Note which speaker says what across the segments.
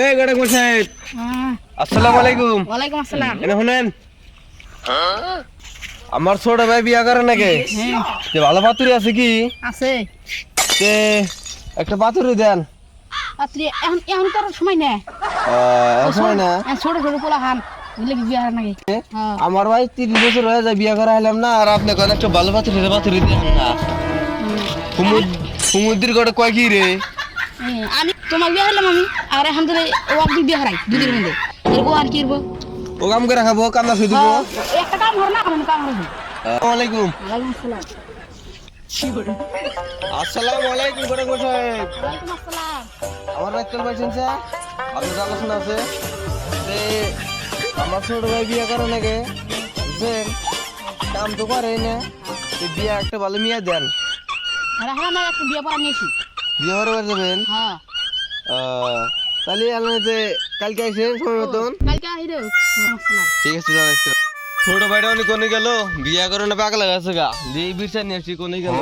Speaker 1: এই গড়ক মশাই
Speaker 2: হ্যাঁ।
Speaker 1: আসসালামু আলাইকুম।
Speaker 2: ওয়ালাইকুম আসসালাম।
Speaker 1: এনে শুনেন আমার ছোট ভাই বিয়া করে নাকি?
Speaker 2: হ্যাঁ।
Speaker 1: ভালো পাতুরি আছে কি?
Speaker 2: আছে।
Speaker 1: তে একটা পাতুরি দেন।
Speaker 2: এখন এখন সময়
Speaker 1: না
Speaker 2: ছোট ছোট পোলা খান। হ্যাঁ
Speaker 1: আমার ভাই তিরিশ বছর হয়ে যায় বিয়া করা হলাম না আর আপনি কেন একটা ভালো পাতুরি পাতুরি দেন না। সমুদ্রের গড়ে কয় কি রে?
Speaker 2: আমি তোমার বিয়ে হারলাম আমি আর এখন ধরে ও একদিন বিয়ে হারাই দুদিন মধ্যে। এরকম আর কি করব
Speaker 1: ও কাম করে খাব কান্না শুয়ে দিব
Speaker 2: একটা কাম হর না কাম হর
Speaker 1: আসসালামু আলাইকুম।
Speaker 2: ওয়ালাইকুম আসসালাম।
Speaker 1: আসসালামু আলাইকুম
Speaker 2: ওয়ালাইকুম আসসালাম।
Speaker 1: আমার বাইকেল পাইছেন স্যার আপনার আলোচনা আছে? যে আমার ছোট ভাই বিয়ে করে নাকি? বুঝছেন? কাম তো করে না। বিয়ে একটা ভালো মেয়ে দেন।
Speaker 2: আর এখন আমার একটা বিয়ে পড়া নিয়েছি।
Speaker 1: বিয়ে করে যাবেন
Speaker 2: হ্যাঁ।
Speaker 1: তাহলে আলাদা কালকে আসেন সময় মতন?
Speaker 2: কালকে আহি
Speaker 1: ঠিক আছে দাদা ছোট ভাইটা উনি কোনে গেল বিয়ে করে না পাগলা গেছে গা। দিয়ে বিরসা নিয়ে কোনে গেল।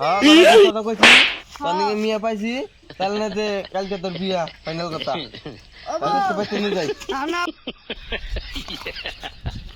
Speaker 1: হ্যাঁ, কথা কইছি। তার মিয়া পাইছি তাহলে না যে কালকে তোর বিয়া ফাইনাল কথা। তাহলে তো পাইতে যাই।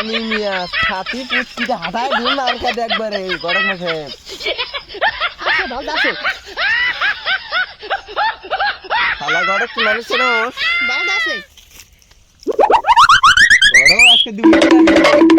Speaker 2: আমি
Speaker 1: মিয়া ছাতি পুচকিটা হাঁটায় দিন আর দেখবার এই গরম মাসে
Speaker 2: আছে ভালো আছে
Speaker 1: খালা গড়ে কি মানুষ ছিল?
Speaker 2: ভালো আছে
Speaker 1: গড়ও আজকে দুই